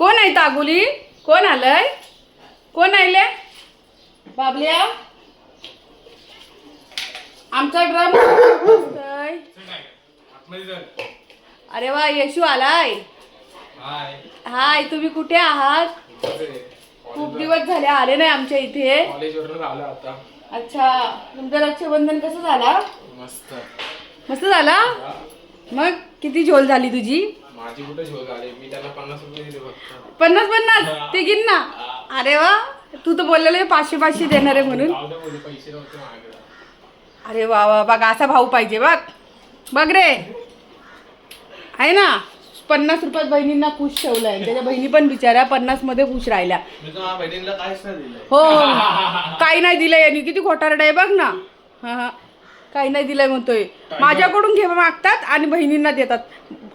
कोण आहे तागुली कोण आलंय? कोण आले बाबल्या? आमचा ड्रम अरे वा येशू आलाय. हाय. तुम्ही कुठे आहात? खूप दिवस झाले आले नाही आमच्या इथे. कॉलेजवरून आलो आता. अच्छा तुमचं रक्षाबंधन कसं झाला? मस्त. मस्त झाला? मग किती झोल झाली तुझी? माझी कुठे झोल मी पन्नास रुपये दिले फक्त. पन्नास पन्नास? ते घेईन ना अरे वा. तू तर बोललेलं पाचशे पाचशे देणार आहे म्हणून. जाऊ दे बोलले पैसे नव्हते माझ्याकडे. अरे वा वा बघ असा भाऊ पाहिजे बघ. बघ रे. आहे ना? पन्नास रुपयात बहिणींना खुश ठेवलंय. त्याच्या बहिणी पण बिचाऱ्या पन्नासमध्ये खुश राहिल्या. मी तर माझ्या बहिणीला काहीच नाही दिलंय. हो. काही नाही दिलंय यांनी. किती खोटारडा आहे बघ ना. हा हा. काही नाही दिलंय म्हणतोय. माझ्याकडून घेवा मागतात आणि बहिणींना देतात.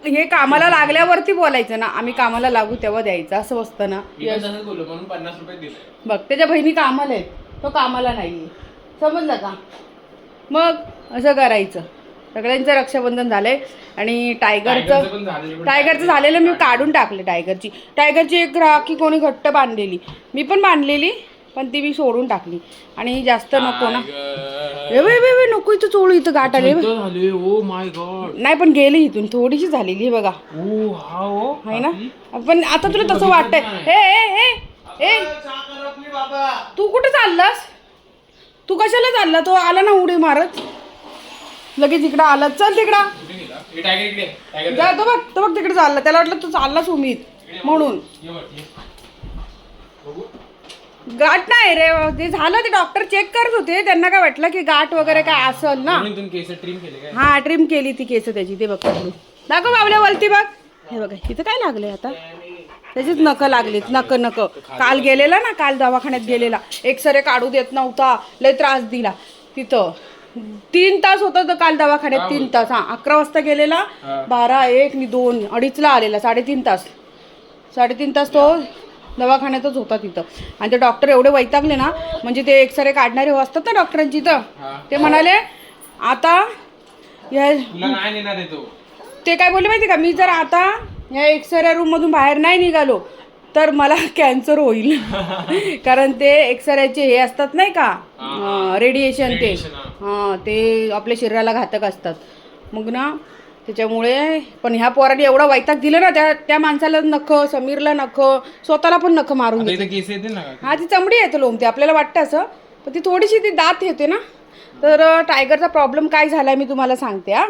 हे कामाला लागल्यावरती बोलायचं ना. आम्ही कामाला लागू तेव्हा द्यायचं. असं असतं ना. मी पण तसंच बोललो. म्हणून पन्नास रुपये दिले. बघ त्याच्या बहिणी कामाला आहेत. तो कामाला नाही समजलं का? मग असं करायचं. सगळ्यांचं रक्षाबंधन झालंय. आणि टायगरचं टायगरचं पण झालेलं पण टायगरचं झालेलं मी काढून टाकले टायगरची. टायगरची एक राखी कोणी घट्ट बांधलेली. मी पण बांधलेली पण ती मी सोडून टाकली. आणि जास्त नको ना. टायगर. ए वे वे वे नको इथं चोळू इथं गाठ आले. इथं झाले ओ माय गॉड. नाही पण गेली इथून थोडीशी झालेली बघा. ओ हा ओ आहे ना? पण आता तुला तसं वाटतंय. हे ए ए ए बाबा. तू कुठे चाललास? तू कशाला चालला? तो आला ना उडी मारत. लगेच इकडं आला. चल तिकडं. हे जा तो बघ तो बघ तिकडे चालला. त्याला वाटलं तू चाललास उमीद. म्हणून. गाठ नाही रे ते झालं ते डॉक्टर चेक करत होते. त्यांना काय वाटलं की गाठ वगैरे काय असल ना? म्हणून तुम्ही केस ट्रिम केले काय? हा ट्रिम केली ती केस त्याची ते बघ पकडून. दाखव बाबल्या वलती बघ. हे बघा इथं काय लागलंय आता? त्याचीच नख लागलीत नक नक काल गेलेला ना काल दवाखान्यात गेलेला. एक्सरे काढू देत नव्हता लय त्रास दिला. तिथं. तीन तास होता तर काल दवाखान्यात तीन तास. हा अकरा वाजता गेलेला. बारा एक नि दोन अडीचला आलेला साडेतीन तास. साडेतीन तास तो दवाखान्यातच होता तिथं. आणि ते डॉक्टर एवढे वैतागले ना म्हणजे ते एक्सरे काढणारे हो असतात ना डॉक्टरांची तर ते म्हणाले आता या तो. काय बोलले माहिती का? मी जर आता या एक्सरे रूम मधून बाहेर नाही निघालो तर मला कॅन्सर होईल. कारण ते एक्सरेचे हे असतात नाही का? रेडिएशन ते. हां ते आपल्या शरीराला घातक असतात. मग ना त्याच्यामुळे पण ह्या पोराने एवढा वैताग दिलं ना त्या त्या माणसाला नख समीरला नख स्वतःला पण नख मारून आता घेतली. इथे केस येतील ना का हा ती चमडी येते लोमते आपल्याला वाटतं असं पण ती थोडीशी ती दात येते ना तर अं, टायगरचा प्रॉब्लेम काय झालाय मी तुम्हाला सांगते हा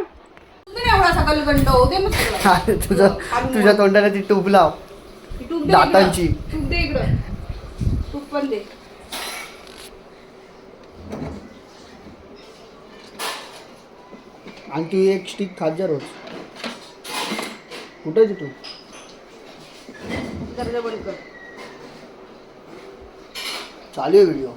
एवढा सकाळ गंड होते मग सगळं. अरे तुझं तुझ्या तोंडाला ती टूब लाव दे दातांची. इकडं. तूप दे इकडं तूप पण दे आणि तू एक स्टिक खात जा रोज. कुठे आहे ती तू? दर्जा बंद कर. चालू आहे व्हिडिओ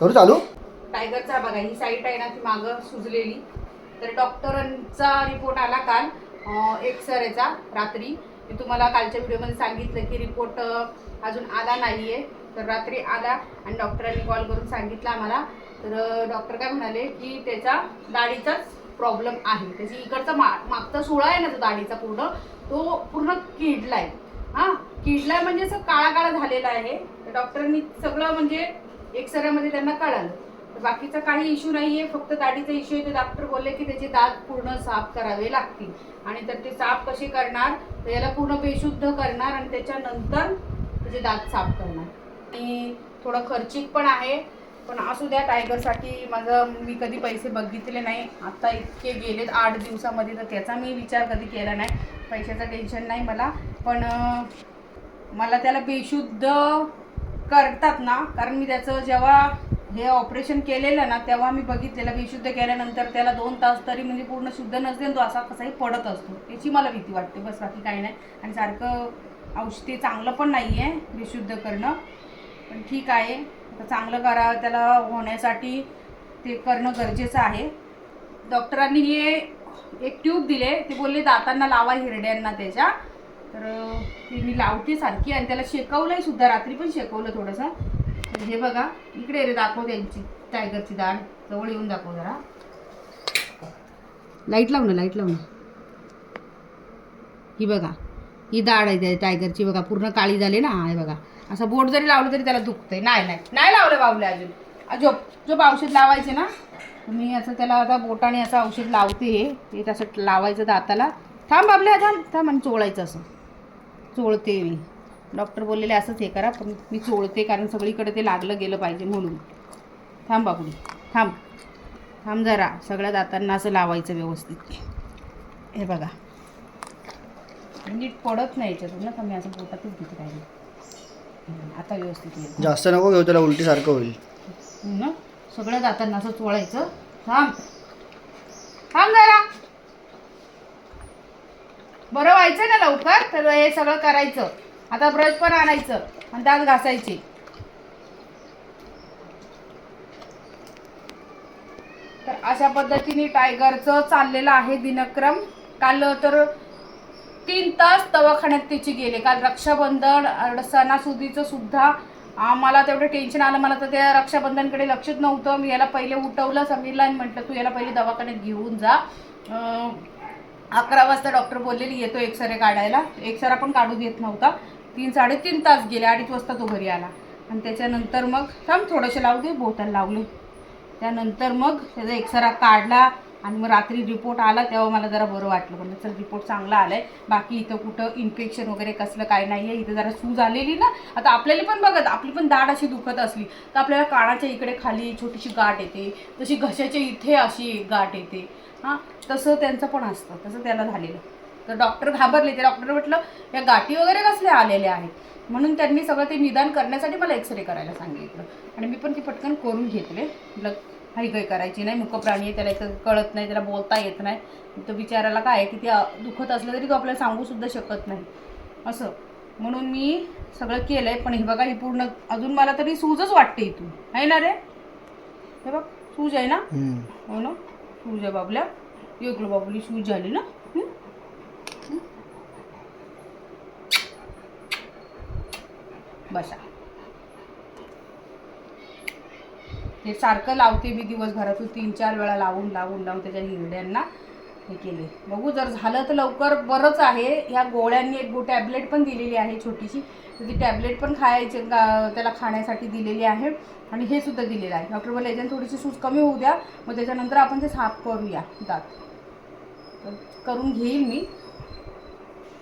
करू चालू? टायगरचा बघा ही साईट आहे ना ती मागं सुजलेली. तर डॉक्टरांचा रिपोर्ट आला काल. एक्सरेचा रात्री. मी तुम्हाला कालच्या व्हिडिओमध्ये सांगितलं की रिपोर्ट अजून आला नाही आहे तर रात्री आला आणि डॉक्टरांनी कॉल करून सांगितलं आम्हाला. तर डॉक्टर काय म्हणाले की त्याचा दाढीचाच प्रॉब्लेम आहे. त्याची इकडचा मा मागचा सोळा आहे ना तो दाढीचा पूर्ण तो पूर्ण किडला आहे हां? किडलाय म्हणजे असं काळा काळा झालेला आहे. तर डॉक्टरांनी सगळं म्हणजे एक्सरेमध्ये त्यांना कळालं. बाकीचा काही इश्यू नाहीये. फक्त दाढीचा इश्यू आहे. ते डॉक्टर बोलले की त्याचे दात पूर्ण साफ करावे लागतील. आणि तर ते साफ कसे करणार? तर याला पूर्ण बेशुद्ध करणार आणि त्याच्यानंतर त्याचे दात साफ करणार. आणि थोडं खर्चिक पण आहे. पण असू द्या टायगरसाठी माझं मी कधी पैसे बघितले नाही. आता इतके गेलेत. आठ दिवसामध्ये तर त्याचा मी विचार कधी केला नाही. पैशाचं टेन्शन नाही मला. पण मला त्याला बेशुद्ध करतात ना कारण मी त्याचं जेव्हा हे ऑपरेशन केलेलं ना तेव्हा मी बघितलेलं विशुद्ध केल्यानंतर त्याला दोन तास तरी म्हणजे पूर्ण शुद्ध नसते तो असा कसाही पडत असतो. याची मला भीती वाटते बस बाकी काही नाही. आणि सारखं औषधी चांगलं पण नाही आहे विशुद्ध करणं. पण ठीक आहे. आता चांगलं करा त्याला होण्यासाठी ते करणं गरजेचं आहे. डॉक्टरांनी हे एक ट्यूब दिले ते बोलले दातांना लावा हिरड्यांना त्याच्या. तर ती मी लावते सारखी आणि त्याला शेकवलंय सुद्धा रात्री पण शेकवलं थोडंसं. हे बघा इकडे रे दाखव त्यांची टायगरची डाळ जवळ येऊन दाखव जरा. लाइट लावणं लाइट लावणं ही बघा ही डाळ आहे टायगरची बघा पूर्ण काळी झाली ना हा हे बघा. असं बोट जरी लावलं तरी त्याला दुखतंय. नाही नाही नाही लावलं बाबले अजून. आ, झोप झोप औषध लावायचे ना. मी असं त्याला आता बोटाने असं औषध लावते हे तसं लावायचं दाताला. थांब बाबले थांब थांब आणि चोळायचं असं. चोळते मी. डॉक्टर बोललेले असंच हे करा पण मी चोळते कारण सगळीकडे ते लागलं गेलं पाहिजे म्हणून. थांब बाबुली थांब थांब जरा सगळ्या दातांना असं लावायचं व्यवस्थित. हे बघा. नीट पडत नाही याच्यातून ना कमी असं पोटातच घेते राहिले. आता व्यवस्थित जास्त नको घेऊ त्याला उलटीसारखं होईल. ना सगळ्या दातांना असं चोळायचं थांब जरा बरं व्हायचं ना लवकर? तर हे सगळं करायचं. आता ब्रश पण आणायचं आणि दात घासायची. तर अशा पद्धतीने टायगरचं चाललेलं आहे दिनक्रम. काल तर तीन तास दवाखान्यात त्याची गेले. काल रक्षाबंधन सणासुदीचं सुद्धा आम्हाला तेवढं टेन्शन आलं. मला तर त्या रक्षाबंधनकडे लक्षच नव्हतं. मी याला पहिले उठवलं समीरला आणि म्हटलं तू याला पहिले दवाखान्यात घेऊन जा. अकरा वाजता डॉक्टर बोललेली येतो एक्सरे काढायला. एक्सरा पण काढू देत नव्हता. तीन साडेतीन तास गेले अडीच वाजता तो घरी आला. आणि त्याच्यानंतर मग थांब थोडेसे लावू दे बोटाला लावले. त्यानंतर मग त्याचा एक्सरा काढला आणि मग रात्री रिपोर्ट आला तेव्हा मला जरा बरं वाटलं. म्हणलं चल रिपोर्ट चांगला आलाय. बाकी इथं कुठं इन्फेक्शन वगैरे कसलं काय नाही आहे इथं जरा सूज आलेली ना. आता आपल्याला पण बघत आपली पण दाढ अशी दुखत असली तर आपल्याला कानाच्या इकडे खाली छोटीशी गाठ येते. तशी घशाच्या इथे अशी गाठ येते. हां तसं त्यांचं पण असतं तसं त्याला झालेलं. तर डॉक्टर घाबरले ते डॉक्टर म्हटलं या गाठी वगैरे कसल्या आलेल्या आहेत? म्हणून त्यांनी सगळं ते निदान करण्यासाठी मला एक्सरे करायला सांगितलं. आणि मी पण ती पटकन करून घेतले. म्हटलं काही काही करायची नाही मुक प्राणी आहे त्याला इथं कळत नाही त्याला बोलता येत नाही. तर बिचाराला काय आहे की ते दुखत असलं तरी तो आपल्याला सांगू सुद्धा शकत नाही. असं. म्हणून मी सगळं केलं आहे पण हे बघा ही पूर्ण अजून मला तरी सूजच वाटते इथून. आहे ना रे? हे बघ सूज आहे ना. हो ना? सूज बाबल्या इकडं झाली ना? बसा. ते सारखं लावते मी दिवसभरातून तीन चार वेळा लावून लावून लावून त्याच्या हिरड्यांना. हे केले बघू जर झालं तर लवकर बरंच आहे. ह्या गोळ्यांनी एक गो टॅबलेट पण दिलेली आहे छोटीशी. तर ती टॅबलेट पण खायचे त्याला खाण्यासाठी दिलेली आहे. आणि हे सुद्धा दिलेलं आहे. डॉक्टर बोलले याच्यानं थोडीशी सूज कमी होऊ द्या. मग त्याच्यानंतर आपण ते साफ करूया. दात. तर करून घेईल मी.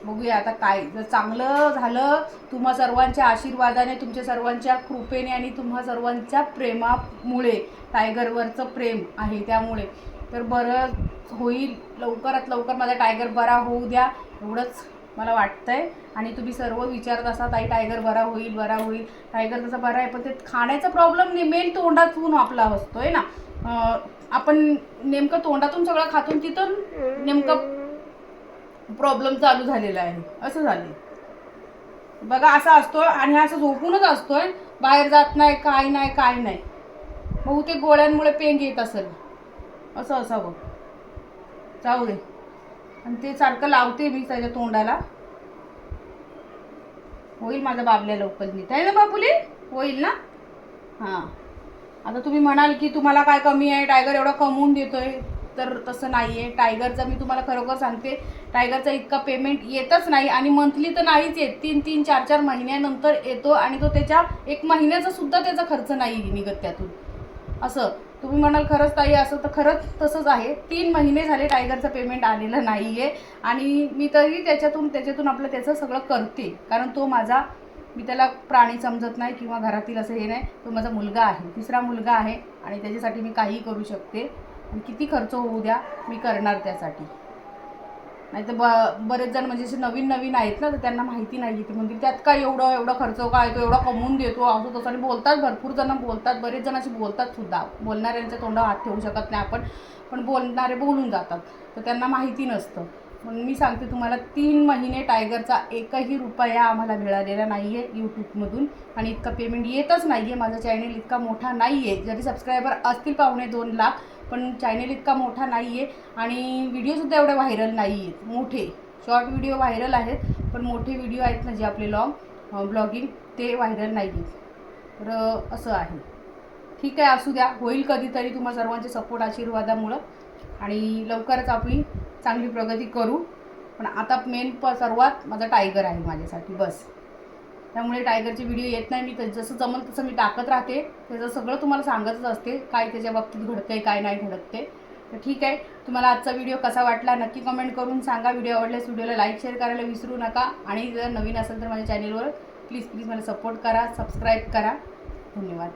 बघूया आता काय जर चांगलं झालं तुम्हा सर्वांच्या आशीर्वादाने तुमच्या सर्वांच्या कृपेने आणि तुम्हा सर्वांच्या प्रेमामुळे टायगरवरचं प्रेम आहे त्यामुळे. तर बरं होईल. लवकरात लवकर माझा टायगर बरा होऊ द्या. एवढंच मला वाटतंय. आणि तुम्ही सर्व विचारत असा ताई टायगर बरा होईल बरा होईल. टायगर तसा बरा आहे पण ते खाण्याचा प्रॉब्लेम मेन तोंडातून आपला असतोय ना. आपण नेमकं तोंडातून सगळं खातून तिथून नेमकं प्रॉब्लेम चालू झालेला आहे. असं झाले बघा असा असतोय आणि हा असं झोपूनच असतोय. बाहेर जात नाही काय नाही काय नाही. बहुतेक गोळ्यांमुळे पेंग येत असेल. असं असावं जाऊ दे. आणि ते सारखं लावते मी त्याच्या तोंडाला. होईल माझा बाबल्या लवकर नीट. आहे ना बाबुली? होईल ना? हां. आता तुम्ही म्हणाल की तुम्हाला काय कमी आहे? टायगर एवढा कमवून देतोय. तर तसं नाही आहे टायगरचं मी तुम्हाला खरोखर सांगते. टायगरचा इतका पेमेंट येतच नाही आणि मंथली तर नाहीच येत. तीन तीन चार चार महिन्यानंतर येतो आणि तो त्याच्या एक महिन्याचा सुद्धा त्याचा खर्च नाही निघत त्यातून. असं. तुम्ही म्हणाल खरंच ताई असं तर खरंच तसंच आहे. तीन महिने झाले टायगरचं पेमेंट आलेलं नाही आहे आणि मी तरी त्याच्यातून त्याच्यातून आपलं त्याचं सगळं करते. कारण तो माझा मी त्याला प्राणी समजत नाही किंवा घरातील असं हे नाही तो माझा मुलगा आहे. तिसरा मुलगा आहे आणि त्याच्यासाठी मी काहीही करू शकते. किती खर्च होऊ द्या मी करणार त्यासाठी. नाही तर ब बरेच जण म्हणजे असे नवीन नवीन आहेत ना तर त्यांना माहिती नाही येते म्हणजे त्यात काय एवढं एवढा खर्च काय तो एवढा कमवून देतो असं तसं. आणि बोलतात भरपूर जण बोलतात बरेच जण असे बोलतात सुद्धा. बोलणाऱ्यांच्या तोंडावर हात ठेवू शकत नाही आपण पण बोलणारे बोलून जातात. तर त्यांना माहिती नसतं. म्हणून मी सांगते तुम्हाला तीन महिने टायगरचा एकही रुपया आम्हाला मिळालेला नाही आहे यूट्यूबमधून आणि इतका पेमेंट येतच नाही आहे माझा चॅनल इतका मोठा नाही आहे जरी सबस्क्रायबर असतील पावणे दोन लाख पण चॅनेल इतका मोठा नाही आहे आणि व्हिडिओसुद्धा एवढे व्हायरल नाही आहेत मोठे. शॉर्ट व्हिडिओ व्हायरल आहेत पण मोठे व्हिडिओ आहेत ना जे आपले लॉंग ब्लॉगिंग ते व्हायरल नाही आहेत तर असं आहे. ठीक आहे असू द्या. होईल कधीतरी तुम्हा सर्वांचे सपोर्ट आशीर्वादामुळं. आणि लवकरच आपली चांगली प्रगती करू. पण आता मेन प सर्वात माझा टायगर आहे माझ्यासाठी. बस. त्यामुळे टायगरचे व्हिडिओ येत नाही. मी तर जसं जमल तसं मी टाकत राहते. त्याचं सगळं तुम्हाला सांगतच असते. काय त्याच्या बाबतीत घडतंय काय नाही घडत ते तर ठीक आहे. तुम्हाला आजचा व्हिडिओ कसा वाटला नक्की कमेंट करून सांगा. व्हिडिओ आवडल्यास व्हिडिओला लाईक शेअर करायला विसरू नका. आणि जर नवीन असेल तर माझ्या चॅनेलवर प्लीज प्लीज मला सपोर्ट करा सबस्क्राईब करा. धन्यवाद.